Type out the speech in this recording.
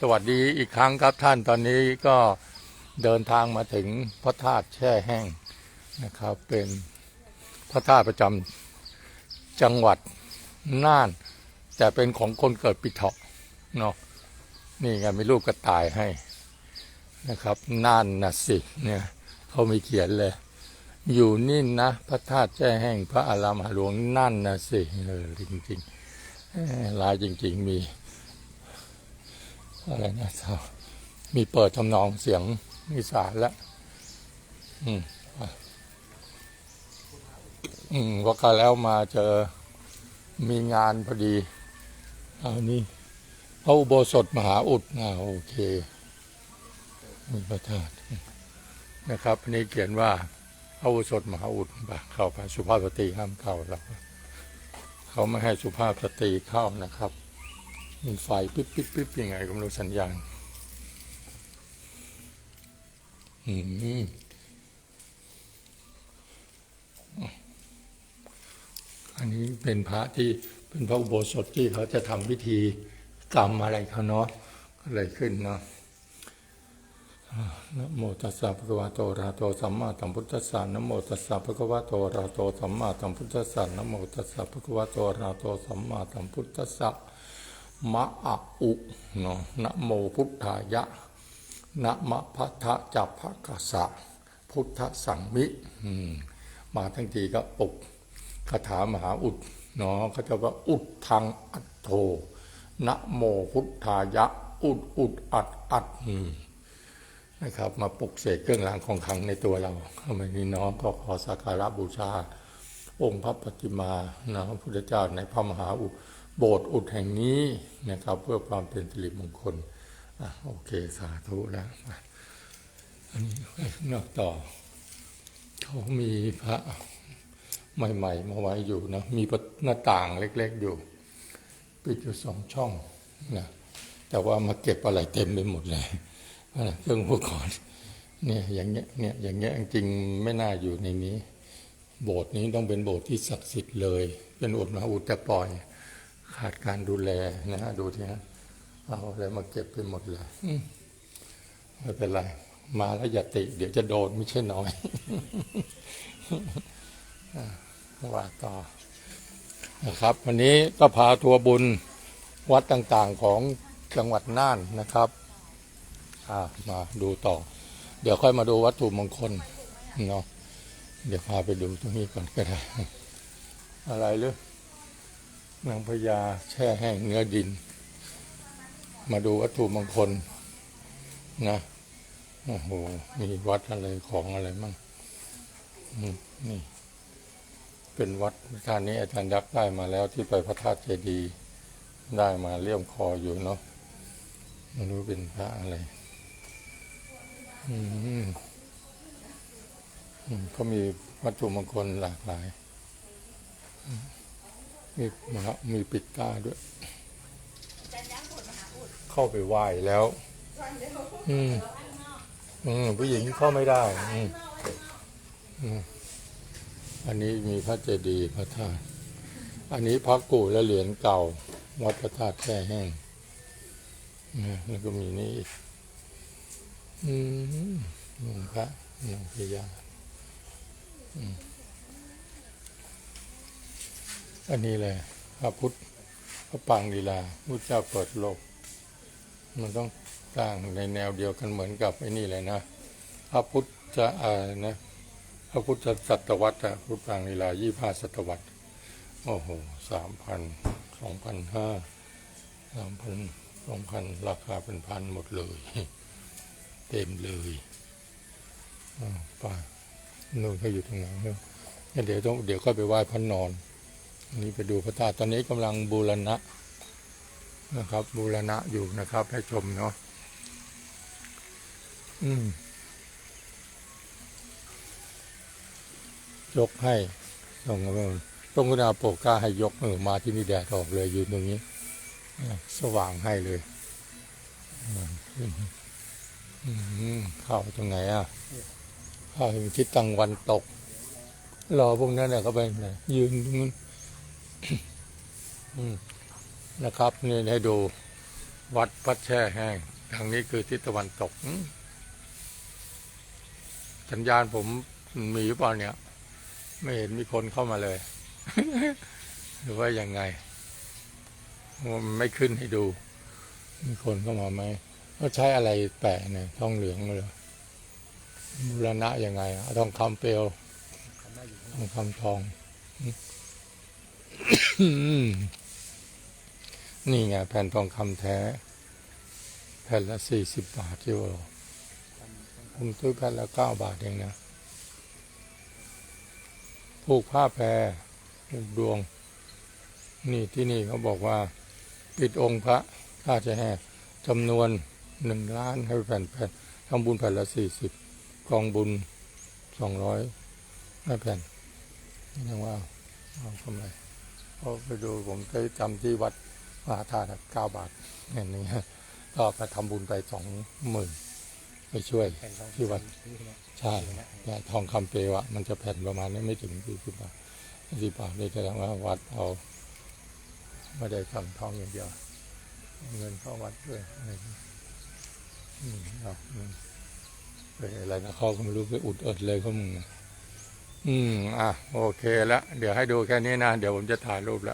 สวัสดีอีกครั้งครับท่านตอนนี้ก็เดินทางมาถึงพระธาตุแช่แห้งนะครับ เป็นพระธาตุประจำจังหวัดน่าน แต่เป็นของคนเกิดปีเถาะเนาะนี่ไงมีรูปกระต่ายให้นะครับน่านนะสิเนี่ยเขามีเขียนเลย อยู่นี่นะ พระธาตุแช่แห้งพระอารามหลวงน่านนะสิเออจริงๆลายจริง ๆ มี อะไรนะเจ้ามีเปิดทำนองเสียงอีสานแล้วอืมอืมว่ากันแล้วมาเจอมีงานพอดีเอานี่พระอุโบสถมหาอุดอ่าโอเคมีพระธาตุนะครับอันนี้เขียนว่าพระอุโบสถมหาอุดปะเข้าไปสุภาพสตรีห้ามเข้าแล้วเขาไม่ให้สุภาพสตรีเข้านะครับ มีไฟปิ๊บปิ๊บปิ๊บยังไงก็ไม่รู้สัญญาณ อืมอันนี้เป็นพระที่เป็นพระอุโบสถที่เขาจะทำพิธีกรรมอะไรเขาเนาะก็เลยขึ้นเนาะนะโมตัสสะภะคะวะโตระโตสัมมาสัมพุทธัสสะนะโมตัสสะภะคะวะโตระโตสัมมาสัมพุทธัสสะนะโมตัสสะภะคะวะโตระโตสัมมาสัมพุทธัสสะ มะอะอุเนาะนะโมพุทธายะนะมะพัทธะจับภะกะสะพุทธสังมิมมาทั้งทีก็ปลุกคาถามหาอุดเนาะเขาจะว่าอุดทางอัตโธนะโมพุทธายะ อุดอุดอัดอัดอืมนะครับ มาปลุกเสกเครื่องรางของขลังในตัวเราวันนี้น้องก็ขอสักการะบูชา องค์พระปฏิมานะพระพุทธเจ้าในพระมหาอุ โบสถ์อุดแห่งนี้นะครับ เพื่อความเป็นสิริมงคลอะโอเคสาธุแล้วอะอันนี้ไปข้างนอกต่อ เขามีพระใหม่ ๆ มาไว้อยู่นะ มีหน้าต่างเล็ก ๆ อยู่ปิดอยู่สองช่องนะแต่ว่ามาเก็บอะไรเต็มไปหมดเลยเครื่องอุปกรณ์เนี่ยอย่างเงี้ยเนี่ยอย่างเงี้ยจริงไม่น่าอยู่ในนี้ โบสถ์นี้ต้องเป็นโบสถ์ที่ศักดิ์สิทธิ์เลย เป็นอุดมาอุดแต่ปล่อย ขาดการดูแลนะฮะดูทีนะเอาอะไรมาเก็บไปหมดเลยมไม่เป็นไร มาแล้วอย่าติ เดี๋ยวจะโดนไม่ใช่น้อยว่าต่อนะครับ วันนี้ก็พาทัวร์บุญวัดต่างๆของจังหวัดน่านนะครับมาดูต่อ เดี๋ยวค่อยมาดูวัตถุมงคลเนาะเดี๋ยวพาไปดูตรงนี้ก่อนก็ได้ อะไรหรือ นางพญาแช่แห้งเนื้อดิน มาดูวัตถุมงคลนะโอ้โหมีวัดอะไรของอะไรมั่งนี่ เป็นวัดท่านนี้อาจารย์ยักษ์ได้มาแล้วที่ไปพระธาตุเจดีย์ได้มาเลี่ยมคออยู่เนาะไม่รู้เป็นพระอะไร อืมก็มีวัตถุมงคลหลากหลายอื มีมหามีปิดตาด้วย เข้าไปไหว้แล้ว อืม อืมผู้หญิงเข้าไม่ได้ อืมอืมอันนี้มีพระเจดีย์พระธาตุ อันนี้พระกูและเหรียญเก่าวัดพระธาตุแช่แห้งนะแล้วก็มีนี่อีก อืมหลวงพระหลวงพญาอั อันนี้เลยพระพุทธพระปางลีลาพุทธเจ้าเปิดโลก มันต้องสร้างในแนวเดียวกันเหมือนกับไอ้นี่เลยนะพระพุทธจะอะไรนะพระพุทธศตวรรษพุทธปางลีลายี่ห้าศตวรรษโอ้โหสามพันสองพันห้าสามพันสองพันราคาเป็นพันหมดเลย เต็มเลยอ่าไป่านู่นเขาอยู่ตรงไหนเนอะงั้นเดี๋ยวต้องเดี๋ยวก็ไปไหว้พระนอนอั นนี้ไปดูพระธาตุตอนนี้กำลังบูรณะนะครับ บูรณะอยู่นะครับ ให้ชมเนาะอืมยกให้ตรงนั้นตรงกระดาโปก้าให้ยกมือมาที่นี่แดดออกเลยอยู่ตรงนี้สว่างให้เลยเข้าตรงไหนอะเข้าทิศตะวันตก รอพวกนั้นเนี่ยเขาไปไหนยืนตรงนู้น นะครับนี่ให้ดูวัดวัดแช่แห้งทางนี้คือทิศตะวันตก สัญญาณผมมีหรือเปล่าเนี่ย ไม่เห็นมีคนเข้ามาเลย หรือว่ายังไงมันไม่ขึ้นให้ดู มีคนเข้ามาไหมก็ใช้อะไรแปะเนี่ยทองเหลืองเลยบูรณะยังไงทองคำเปลวทองคำทองอืม นี่ไงแผ่นทองคำแท้ แผ่นละสี่สิบบาทที่ว่าผมซื้อแผ่นละเก้าบาทเองนะ ผูกผ้าแพรผูกดวง นี่ที่นี่เขาบอกว่า ปิดองค์พระถ้าจะแห่จำนวนหนึ่งล้านให้แผ่นแผ่นทำบุญแผ่นละสี่สิบกองบุญสองร้อยให้แผ่นนี่เรียกว่าเอากำไร พอไปดูผมเคยจำที่วัดมหาธาตุเก้าบาทเห็นไหมฮะก็ไปทำบุญไปสองหมื่นไปช่วยที่วัดใช่แต่ทองคำเปวอะมันจะแผ่นประมาณนี้ไม่ถึงสี่สิบบาทสี่บาทนี่แสดงว่าวัดเอาไม่ได้ทำทองอย่างเดียว เงินเข้าวัดด้วยอะไรด้วยอืมเอาอืมเฮ้อะไรนะเขาก็ไม่รู้ไปอุดเอิดเลยเขามึงอ อืม อะ โอเคแล้ว เดี๋ยวให้ดูแค่นี้นะ เดี๋ยวผมจะถ่ายรูปแล้ว